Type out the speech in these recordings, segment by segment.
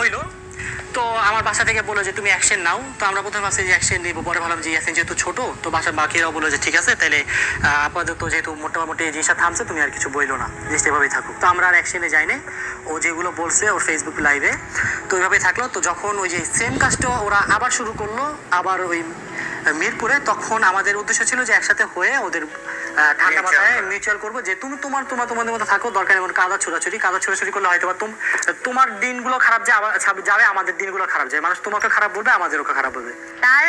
হইল। তো আমার বাসা থেকে বলল যে, তুমি অ্যাকশন নাও। তো আমরা প্রথমে ভাবছি যে অ্যাকশন নিবো। পরে ভাবলাম যে ইয়াসিন যেহেতু ছোটো, তো বাসার বাকিরাও বলল যে, ঠিক আছে তাহলে আপাতত যেহেতু মোটামুটি জিনিসটা থামছে, তুমি আর কিছু বইলো না। জিনিসটা এভাবেই থাকুক তো আমরা আর অ্যাকশনে যাইনি ও যেগুলো বলছে, ওর ফেসবুক লাইভে তো ওইভাবেই থাকল। তো যখন ওই যে সেম কাজটা ওরা আবার শুরু করল, আবার ওই মিরপুরে, তখন আমাদের উদ্দেশ্য ছিল যে, একসাথে হয়ে ওদের ঠান্ডা মাথায় মিউচুয়াল করব। যে তুমি তোমার তোমার তোমাদের মধ্যে থাকো দরকার এমন কাদা ছোড়াছুরি কাদা ছোড়াছুরি করলে হয়তো বা তোমার দিনগুলো খারাপ যায় যাবে আমাদের দিনগুলো খারাপ যাবে মানুষ তোমাকে খারাপ বলবে আমাদেরও খারাপ বলবে। তার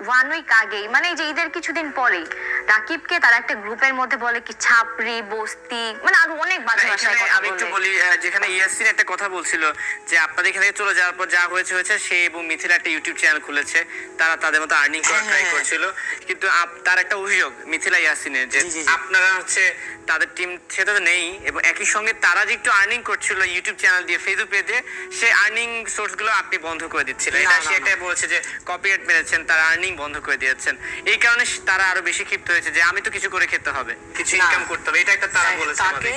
ওয়ান উইক আগেই মানে এই যে ঈদের কিছুদিন পরেই রাকিবকে তারা একটা গ্রুপের মধ্যে বলে কি ছাপরি বস্তি মানে আরও অনেক বাজে ভাষায় কথা আমি একটু বলি যেখানে ইয়াসিন একটা কথা বলছিল যে আপনাদের এখান থেকে চলে যাওয়ার পর যা হয়েছে হয়েছে সে এবং মিথিলা একটা ইউটিউব চ্যানেল খুলেছে তারা তাদের মতো আর্নিং করার ট্রাই হ্যাঁ। করছিল কিন্তু তার একটা অভিযোগ মিথিলা ইয়াসিনের যে। আপনারা হচ্ছে তাদের টিম সেটা তো নেই এবং একই সঙ্গে তারা যে একটু আর্নিং করছিল ইউটিউব চ্যানেল দিয়ে ফেসবুক পেজ দিয়ে সে আর্নিং সোর্সগুলো আপনি বন্ধ করে দিচ্ছিলেন এটা সে। একটা বলেছে যে কপিরাইট মেরেছেন তারা আর্নিং বন্ধ করে দিয়েছেন। এই কারণে তারা আরও বেশি ক্ষিপ্ত হয়েছে যে আমি তো কিছু করে খেতে হবে। কিছু ইনকাম করতে হবে। এটা একটা তারা বলেছে তাকে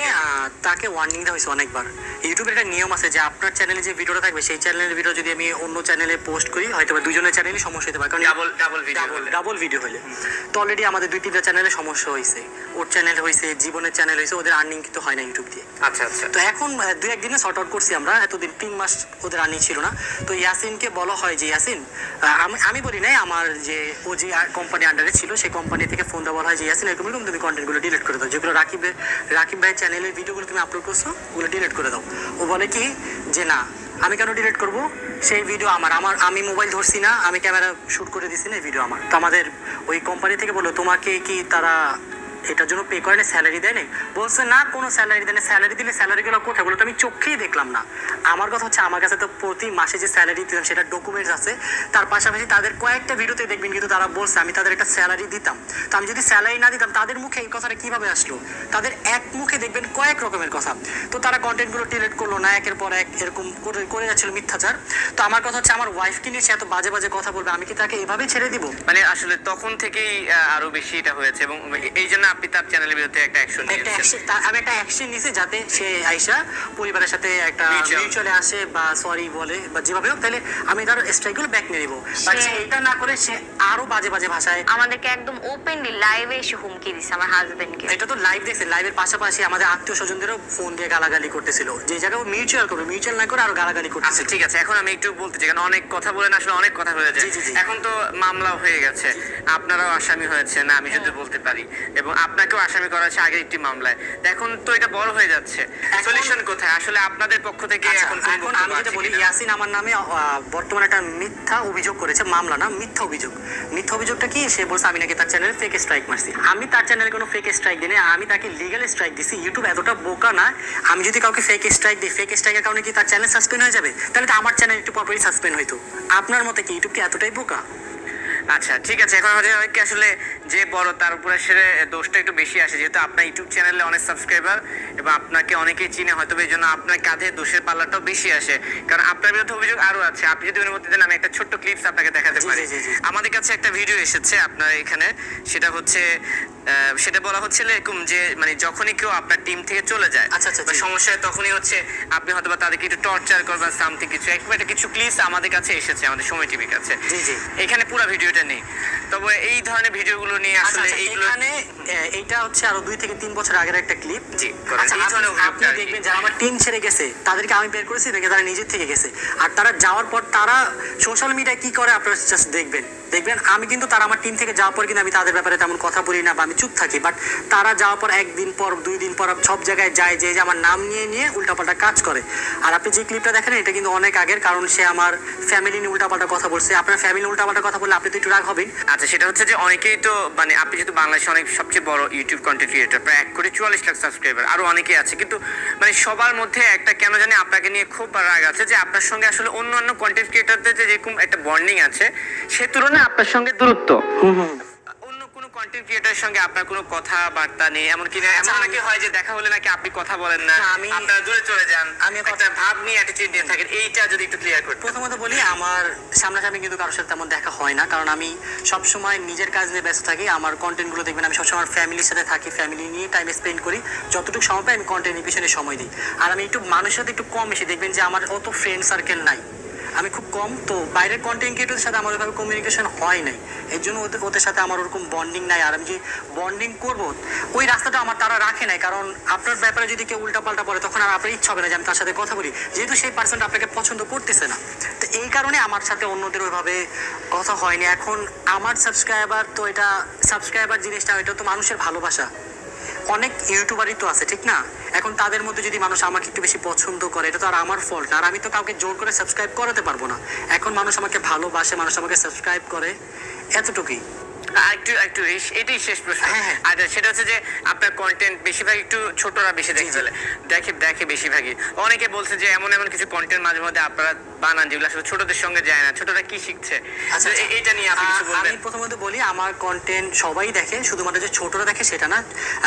তাকে ওয়ার্নিং দেওয়া হয়েছে অনেকবার। ইউটিউবের একটা নিয়ম আছে যে আপনার চ্যানেলে যে ভিডিওটা থাকবে সেই চ্যানেলের ভিডিও যদি আমি অন্য চ্যানেলে পোস্ট করি হয়তো দুজনের চ্যানেলে সমস্যা হতে পারে। কারণ double video হলে। ডাবল ভিডিও হলে। তো অলরেডি আমাদের দুই তিনটা চ্যানেলে সমস্যা হয়েছে। ওর চ্যানেল হয়েছে জীবনের চ্যানেল হয়েছে ওদের আর্নিং কিন্তু হয় না ইউটিউব দিয়ে। আচ্ছা আচ্ছা। তো এখন দুই একদিনে শর্ট আউট করছি আমরা। এতদিন তিন মাস ওদের আর্নিং ছিল না। তো ইয়াসিনকে বলা হয় যে ইয়াসিন আমি বলি নাই আমার যে ও যে কোম্পানি আন্ডারে ছিল, সেই কোম্পানি থেকে ফোন দেওয়া হয় যে, ইয়াসিন এরকম এরকম, তুমি কন্টেন্টগুলো ডিলিট করে দাও। যেগুলো রাকিব রাকিব ভাই চ্যানেলের ভিডিওগুলো তুমি আপলোড করছ, ওগুলো ডিলিট করে দাও। ও বলে কি? যে, না, আমি কেন ডিলিট করব? সেই ভিডিও আমার আমার, আমি মোবাইল ধরছি না, আমি ক্যামেরা শ্যুট করে দিছি না ভিডিও আমার। তো আমাদের ওই কোম্পানি থেকে বলল, তোমাকে কি তারা এটার জন্য পে করে না স্যালারি দেয় নাই। বলছে, না, কোনো স্যালারি দেয় না স্যালারি দিলে স্যালারিগুলো কোথায়? বলে, তো আমি চোখেই দেখলাম না। আমার কথা হচ্ছে, আমার কাছে তো প্রতি মাসে যে স্যালারি দিতাম, সেটা ডকুমেন্টস আছে। তার পাশাপাশি তাদের কয়েকটা ভিডিওতে দেখবেন কিন্তু তারা বলছে, আমি তাদের একটা স্যালারি দিতাম। তো আমি যদি স্যালারি না দিতাম, তাদের মুখে এই কথাটা কীভাবে আসলো? তাদের এক মুখে দেখবেন কয়েক রকমের কথা। তো তারা কন্টেন্টগুলো ডিলিট করল না, একের পর এক এরকম করে করে যাচ্ছিল মিথ্যাচার। তো আমার কথা হচ্ছে, আমার ওয়াইফকে নিয়ে সে এত বাজে বাজে কথা বলবে, আমি কি তাকে এভাবেই ছেড়ে দিব? মানে আসলে তখন থেকেই আরও বেশি এটা হয়েছে এবং এই জন্য আপনি তার চ্যানেলের বিরুদ্ধে একটা অ্যাকশন নিয়েছেন আমি একটা অ্যাকশন নিছি যাতে সে আইসা পরিবারের সাথে একটা. মিউচুয়ালে। আসে বা সরি বলে বা যেভাবে হোক তাহলে আমি তার স্ট্রাইকগুলো ব্যাক নিয়ে নিবো। এটা না করে সে আরও বাজে বাজে ভাষায় আমাদেরকে একদম ওপেনলি লাইভে এসে হুমকি দিছে আমার হাজবেন্ডকে এটা তো লাইভ দেখছে লাইভের পাশাপাশি আমাদের আত্মীয় স্বজনদেরও ফোন দিয়ে গালাগালি করতেছিল। যে জায়গায় মিউচুয়াল করবে মিউচুয়াল না করে আরও গালাগালি আচ্ছা করতেছিল ঠিক আছে এখন আমি একটু বলতে চাই কারণ অনেক কথা বলেন আসলে অনেক কথা হয়ে যায়। জি, জি, জি। এখন তো মামলা হয়ে গেছে। আপনারাও আসামি হয়েছেন আমি যদি বলতে পারি। এবং আপনাকেও আসামি করা হয়েছে আগের একটি মামলায়। এখন তো এটা বড় হয়ে যাচ্ছে। সলিউশন কোথায়? আসলে আপনাদের পক্ষ থেকে আচ্ছা, এখন এখন আমি যেটা বলি ইয়াসিন আমার নামে বর্তমানে একটা মিথ্যা অভিযোগ করেছে মামলা না মিথ্যা অভিযোগ। মিথ্যা অভিযোগটা কি? সে বলছে আমি নাকি তার চ্যানেলে ফেক স্ট্রাইক মারছি। আমি তার চ্যানেলে কোনো ফেক স্ট্রাইক দিই আমি তাকে লিগ্যাল স্ট্রাইক দিছি। ইউটিউব এতটা বোকা না আমি যদি কাউকে ফেক স্ট্রাইক দিই ফেক স্ট্রাইকের কারণে কি তার চ্যানেল সাসপেন্ড হয়ে যাবে? তাহলে তো আমার চ্যানেল একটু পরপরই সাসপেন্ড হইতো। আপনার মতে কি ইউটিউব কি এতটাই বোকা? আচ্ছা ঠিক আছে এখন আমাদের হয় কি আসলে যে বড় তার উপরে সেরে দোষটা একটু বেশি আসে। যেহেতু আপনার ইউটিউব চ্যানেলে অনেক সাবস্ক্রাইবার এবং আপনাকে অনেকেই চিনে হয়তো এই জন্য আপনার কাঁধে দোষের পাল্লাটাও বেশি আসে। কারণ আপনার বিরুদ্ধে অভিযোগ আরও আছে। আপনি যদি অনুমতি দেন আমি একটা ছোট্ট ক্লিপস আপনাকে দেখাতে পারি। আমাদের কাছে একটা ভিডিও এসেছে আপনার এখানে। সেটা হচ্ছে সেটা বলা হচ্ছিল এরকম যে মানে যখনই কেউ আপনার টিম থেকে চলে যায় আচ্ছা, আচ্ছা, সমস্যা হয় তখনই হচ্ছে আপনি হয়তো বা তাদেরকে একটু টর্চার করবেন সামথিং কিছু। একবার একটা কিছু ক্লিপস আমাদের কাছে এসেছে আমাদের সময় টিভির কাছে। জি, জি। এখানে পুরো ভিডিওটা নেই। তবে এই ধরনের ভিডিওগুলো নিয়ে আচ্ছা, আসলে আচ্ছা, এইগুলো এখানে হচ্ছে আরও দুই থেকে তিন বছর আগের একটা ক্লিপ জি, আচ্ছা এই ধরনের আপনি দেখবেন যারা আমার টিম ছেড়ে গেছে তাদেরকে আমি বের করেছি তারা নিজের থেকে গেছে। আর তারা যাওয়ার পর তারা সোশ্যাল মিডিয়ায় কি করে আপনারা জাস্ট দেখবেন। দেখবেন আমি কিন্তু তারা আমার টিম থেকে যাওয়ার পর কিন্তু আমি তাদের ব্যাপারে তেমন কথা বলি না বা আমি চুপ থাকি বাট তারা যাওয়ার পর একদিন পর দুই দিন পর সব জায়গায় যায় যে যে আমার নাম নিয়ে নিয়ে উল্টাপাল্টা কাজ করে। আর আপনি যে ক্লিপটা দেখেন এটা কিন্তু অনেক আগের কারণ সে আমার ফ্যামিলি নিয়ে উল্টাপাল্টা কথা বলছে। আপনার ফ্যামিলি উল্টাপাল্টা কথা বললে আপনি তো একটু রাগ হবেই আচ্ছা সেটা হচ্ছে যে অনেকেই তো মানে আপনি যেহেতু বাংলাদেশে অনেক সবচেয়ে বড় ইউটিউব কন্টেন্ট ক্রিয়েটার প্রায় এক কোটি চুয়াল্লিশ লাখ সাবস্ক্রাইবার আরও অনেকেই আছে। কিন্তু মানে সবার মধ্যে একটা কেন জানি আপনাকে নিয়ে খুব রাগ আছে যে আপনার সঙ্গে আসলে অন্য অন্য কন্টেন্ট ক্রিয়েটারদের যে যেরকম একটা বর্নিং আছে, সে তুলনায় আপনার সঙ্গে দূরত্ব। হুম কোনো কন্টেন্ট কন্টেন্ট সঙ্গে আপনার কোনো কথাবার্তা নেই এমন না এমন আচ্ছা, নাকি হয় যে দেখা হলে নাকি আপনি কথা বলেন না? আমি- আপনারা দূরে চলে যান। আমি একটা ভাব নিয়ে অ্যাটিটিউড নিয়ে থাকেন এইটা যদি একটু ক্লিয়ার প্রথমত বলি আমার সামনাসামনি কিন্তু কারোর সাথে তেমন দেখা হয় না কারণ আমি সবসময় নিজের কাজ নিয়ে ব্যস্ত থাকি আমার কন্টেন্টগুলো দেখবেন আমি সবসময় ফ্যামিলির সাথে থাকি ফ্যামিলি নিয়ে টাইম স্পেন্ড করি যতটুকু সময় পাই আমি কন্টেন্টের পিছনে সময় দিই। আর আমি একটু মানুষের সাথে একটু কম এসে দেখবেন যে আমার অত ফ্রেন্ড সার্কেল নাই। আমি খুব কম, তো বাইরের কন্টেন্ট ক্রিয়েটরদের সাথে আমার ওইভাবে কমিউনিকেশন হয় নাই। এর জন্য ওদের ওদের সাথে আমার ওরকম বন্ডিং নাই। আর আমি যে বন্ডিং করব, ওই রাস্তাটা আমার তারা রাখে নাই। কারণ আপনার ব্যাপারে যদি কেউ উল্টাপাল্টা পড়ে তখন আর আপনার ইচ্ছা হবে না যে আমি তার সাথে কথা বলি। যেহেতু সেই পার্সনটা আপনাকে পছন্দ করতেছে না। তো এই কারণে আমার সাথে অন্যদের ওইভাবে কথা হয়নি। এখন আমার সাবস্ক্রাইবার তো এটা সাবস্ক্রাইবার জিনিসটা, এটা তো মানুষের ভালোবাসা। অনেক ইউটিউবারই তো আছে, ঠিক না? এখন তাদের মধ্যে যদি মানুষ আমাকে একটু বেশি পছন্দ করে, এটা তো আর আমার ফল্ট আর আমি তো কাউকে জোর করে সাবস্ক্রাইব করাতে পারব না। এখন মানুষ আমাকে ভালোবাসে, মানুষ আমাকে সাবস্ক্রাইব করে। এতটুকুই। একটু একটু এটাই শেষ প্রশ্ন। হ্যাঁ, হ্যাঁ। আর সেটা হচ্ছে যে আপনার কন্টেন্ট বেশিরভাগ একটু ছোটরা বেশি দেখে ফেলে। দেখে দেখে বেশিরভাগই। অনেকে বলছে যে এমন এমন কিছু কন্টেন্ট মাঝে মধ্যে আপনারা বানান যেগুলো আসলে ছোটদের সঙ্গে যায় না। ছোটরা কি শিখছে? আচ্ছা, আচ্ছা। নিয়ে আপনি কিছু বলবেন? আমি প্রথমত বলি আমার কন্টেন্ট সবাই দেখে শুধুমাত্র যে ছোটরা দেখে সেটা না।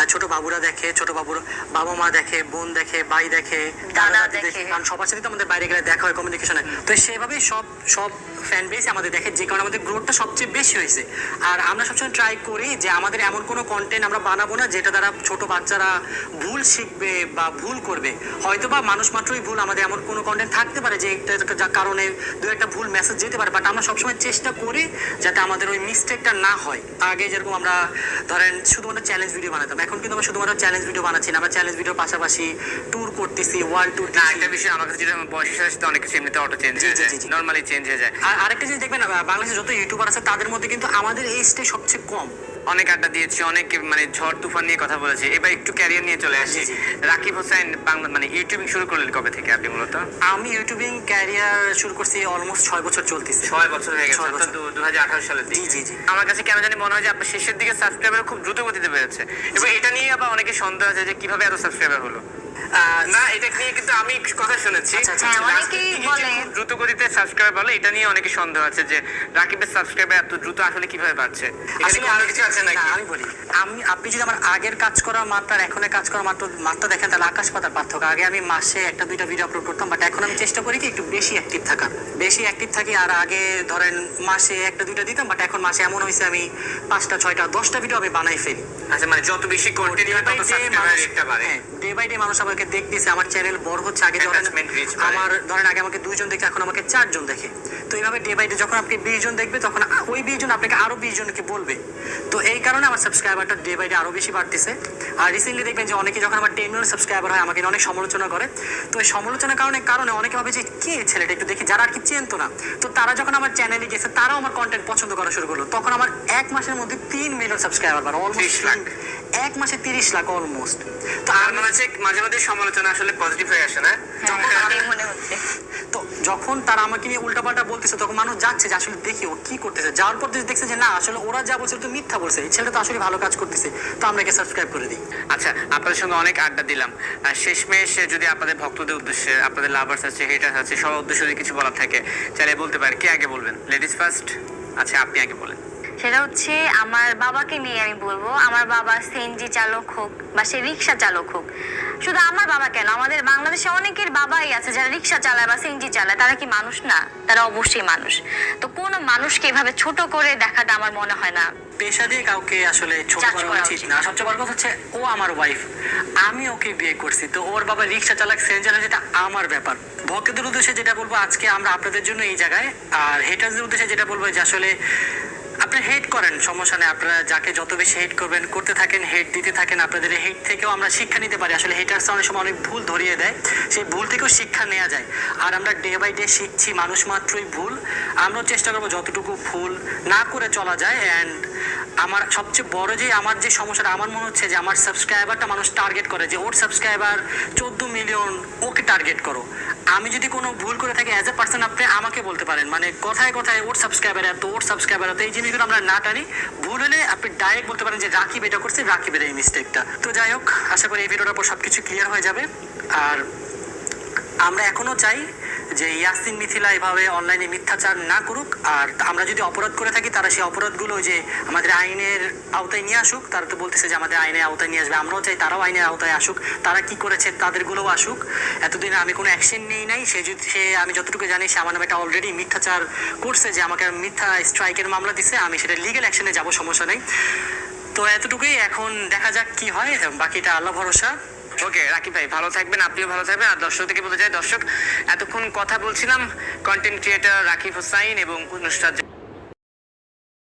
ছোট বাবুরা দেখে ছোট বাবুর বাবা মা দেখে বোন দেখে ভাই দেখে দাদা দেখে। কারণ সবার সাথে তো আমাদের বাইরে গেলে দেখা হয় কমিউনিকেশনে তো সেভাবেই সব সব ফ্যান বেস আমাদের দেখে যে কারণে আমাদের গ্রোথটা সবচেয়ে বেশি হয়েছে। আর আমরা সবসময় ট্রাই করি যে আমাদের এমন কোনো কন্টেন্ট আমরা বানাবো না যেটা দ্বারা ছোট বাচ্চারা ভুল শিখবে বা ভুল করবে। হয়তো বা মানুষ মাত্রই ভুল আমাদের এমন কোনো কন্টেন্ট থাকতে পারে যে যার কারণে দু একটা ভুল মেসেজ যেতে পারে বাট আমরা সবসময় চেষ্টা করি যাতে আমাদের ওই মিস্টেকটা না হয়। আগে যেরকম আমরা ধরেন শুধুমাত্র চ্যালেঞ্জ ভিডিও বানাতাম এখন কিন্তু আমরা শুধুমাত্র চ্যালেঞ্জ ভিডিও বানাচ্ছি না আমরা চ্যালেঞ্জ ভিডিওর পাশাপাশি ট্যুর করতেছি ওয়ার্ল্ড ট্যুর না একটা বিষয় আমার কাছে যেটা বয়সের সাথে অনেক কিছু এমনিতে অটো চেঞ্জ হয়ে যায়। নর্মালি চেঞ্জ হয়ে যায়। আর আরেকটা জিনিস দেখবেন বাংলাদেশে যত ইউটিউবার আছে তাদের মধ্যে কিন্তু আমাদের এইজটাই সবচেয়ে কম। অনেক আড্ডা দিয়েছি অনেক মানে ঝড় তুফান নিয়ে কথা বলেছি। এবার একটু ক্যারিয়ার নিয়ে চলে আসি। রাকিব হোসেন বাংলা মানে ইউটিউবিং শুরু করলেন কবে থেকে আপনি মূলত? আমি ইউটিউবিং ক্যারিয়ার শুরু করছি অলমোস্ট ছয় বছর চলতেছে। ছয় বছর হয়ে গেছে দু হাজার আঠারো সালের দিকে। জি, জি, জি। আমার কাছে কেন জানি মনে হয় যে আপনার শেষের দিকে সাবস্ক্রাইবার খুব দ্রুত গতিতে বেড়েছে এবং এটা নিয়ে আবার অনেকে সন্দেহ আছে যে কীভাবে এত সাবস্ক্রাইবার হলো? না এটা নিয়ে কিন্তু আমি কথা শুনেছি। আচ্ছা, আচ্ছা, হ্যাঁ, আচ্ছা। অনেকেই রাকিব যে বলে। খুব দ্রুত গতিতে সাবস্ক্রাইবার বলে এটা নিয়ে অনেকে সন্দেহ আছে যে রাকিবের সাবস্ক্রাইবার এত দ্রুত আসলে কীভাবে বাড়ছে? এখানে কিছু আছে নাকি? আমি বলি। আমি আপনি যদি আমার আগের কাজ করার মাত্রা আর এখনের কাজ করার মাত্র মাত্রা দেখেন তাহলে আকাশ পাতার পার্থক্য। আগে আমি মাসে একটা দুইটা ভিডিও আপলোড করতাম বাট এখন আমি চেষ্টা করি কি একটু বেশি অ্যাক্টিভ থাকার বেশি অ্যাক্টিভ থাকি আর আগে ধরেন মাসে একটা দুইটা দিতাম বাট এখন মাসে এমন হয়েছে আমি পাঁচটা ছয়টা দশটা ভিডিও আমি বানাই ফেলি। আচ্ছা মানে যত বেশি কন্টেন্ট হয় তত সাবস্ক্রাইবার রেটটা বাড়ে। ডে বাই ডে মানুষ আমাকে দেখতেছে আমার চ্যানেল বড় হচ্ছে আগে ধরেন। আমার ধরেন আগে আমাকে দুইজন দেখে এখন আমাকে চারজন দেখে। তো এইভাবে ডে বাই ডে যখন আপনি বিশ জন দেখবে তখন ওই বিশ জন আপনাকে আরও বিশ জনকে বলবে। তো এই কারণে আমার সাবস্ক্রাইবারটা ডে বাই ডে আরও বেশি বাড়তেছে। আর রিসেন্টলি দেখবেন যে অনেকে যখন আমার টেন মিলিয়ন সাবস্ক্রাইবার হয় আমাকে অনেক সমালোচনা করে। তো এই সমালোচনার কারণে কারণে অনেকে ভাবে যে কে ছেলেটা একটু দেখি যারা আর কি চেনতো না। তো তারা যখন আমার চ্যানেলে গেছে তারাও আমার কন্টেন্ট পছন্দ করা শুরু করল। তখন আমার এক মাসের মধ্যে তিন মিলিয়ন সাবস্ক্রাইবার বাড়ে 30 অলমোস্ট। এক মাসে তিরিশ লাখ অলমোস্ট তো আর মনে হচ্ছে মাঝে মাঝে সমালোচনা আসলে পজিটিভ হয়ে আসে না? হ্যাঁ, মনে হচ্ছে। তো যখন তারা আমাকে নিয়ে উল্টাপাল্টা বলতেছে তখন মানুষ যাচ্ছে যে আসলে দেখি ও কি করতেছে। যাওয়ার পর দেখছে যে না আসলে ওরা যা বলছে তো মিথ্যা বলছে এই ছেলেটা তো আসলে ভালো কাজ করতেছে তো আমরা একে সাবস্ক্রাইব করে দিই। আচ্ছা আপনাদের সঙ্গে অনেক আড্ডা দিলাম। আর শেষমেশ যদি আপনাদের ভক্তদের উদ্দেশ্যে আপনাদের লাভার্স আছে হেটার্স আছে সবার উদ্দেশ্যে যদি কিছু বলার থাকে চাইলে বলতে পারেন। কে আগে বলবেন? লেডিস ফার্স্ট আচ্ছা আপনি আগে বলেন। সেটা হচ্ছে আমার বাবাকে নিয়ে আমি বলব। আমার বাবা সিএনজি চালক হোক বা সে রিক্সা চালক হোক। শুধু আমার বাবা কেন? আমাদের বাংলাদেশে অনেকের বাবাই আছে যারা রিক্সা চালায় বা সিএনজি চালায়। তারা কি মানুষ না? তারা অবশ্যই মানুষ। তো কোনো মানুষকে এভাবে ছোট করে দেখাটা আমার মনে হয় না। পেশা দিয়ে কাউকে আসলে ছোট করা উচিত না। সবচেয়ে বড় কথা হচ্ছে ও আমার ওয়াইফ আমি ওকে বিয়ে করছি। তো ওর বাবা রিক্সা চালাক সেঞ্জার যেটা আমার ব্যাপার। ভক্তদের উদ্দেশ্যে যেটা বলব আজকে আমরা আপনাদের জন্য এই জায়গায় আর হেটার্সদের উদ্দেশ্যে যেটা বলব যে আসলে আপনি হেট করেন, সমস্যা নেই। আপনারা যাকে যত বেশি হেট করবেন, করতে থাকেন হেট দিতে থাকেন, আপনাদের হেট থেকেও আমরা শিক্ষা নিতে পারি। আসলে হেটার্স অনেক সময় অনেক ভুল ধরিয়ে দেয়। সেই ভুল থেকেও শিক্ষা নেওয়া যায়। আর আমরা ডে বাই ডে শিখছি, মানুষ মাত্রই ভুল। আমরাও চেষ্টা করব যতটুকু ভুল না করে চলা যায়। অ্যান্ড আমার সবচেয়ে বড় যে, আমার যে সমস্যাটা, আমার মনে হচ্ছে যে, আমার সাবস্ক্রাইবারটা মানুষ টার্গেট করে যে, ওর সাবস্ক্রাইবার চোদ্দ মিলিয়ন ওকে টার্গেট করো। আমি যদি কোনো ভুল করে থাকি অ্যাজ এ পার্সন আপনি আমাকে বলতে পারেন। মানে কথায় কথায় ওর সাবস্ক্রাইবার এত, ওর সাবস্ক্রাইবার এত, এই জিনিসগুলো আমরা না টানি। ভুল হলে আপনি ডাইরেক্ট বলতে পারেন যে রাকিব এটা করছে রাকিবের এই মিস্টেকটা তো যাই হোক, আশা করি এই ভিডিওটার পর সব কিছু ক্লিয়ার হয়ে যাবে। আর আমরা এখনও চাই যে ইয়াসিন মিথিলা এভাবে অনলাইনে মিথ্যাচার না করুক, আর আমরা যদি অপরাধ করে থাকি, তারা সেই অপরাধগুলো যে আমাদের আইনের আওতায় নিয়ে আসুক, তারা তো বলতেছে যে আমাদের আইনের আওতায় নিয়ে আসবে, আমরাও চাই তারাও আইনের আওতায় আসুক, তারা কি করেছে তাদেরগুলোও আসুক। এতদিন আমি কোনো অ্যাকশন নেই নাই, সে যদি সে আমি যতটুকু জানি, সে আমার নামে অলরেডি মিথ্যাচার করছে যে আমাকে মিথ্যা স্ট্রাইকের মামলা দিছে, আমি সেটা লিগেল অ্যাকশনে যাব, সমস্যা নেই। তো এতটুকুই, এখন দেখা যাক কি হয়, বাকিটা আল্লাহ ভরসা। ওকে, রাকিব ভাই, ভালো থাকবেন, আপনিও ভালো থাকবেন। আর দর্শক থেকে বলতে চাই দর্শক, এতক্ষণ কথা বলছিলাম কন্টেন্ট ক্রিয়েটর রাকিব হোসাইন এবং নুসরাত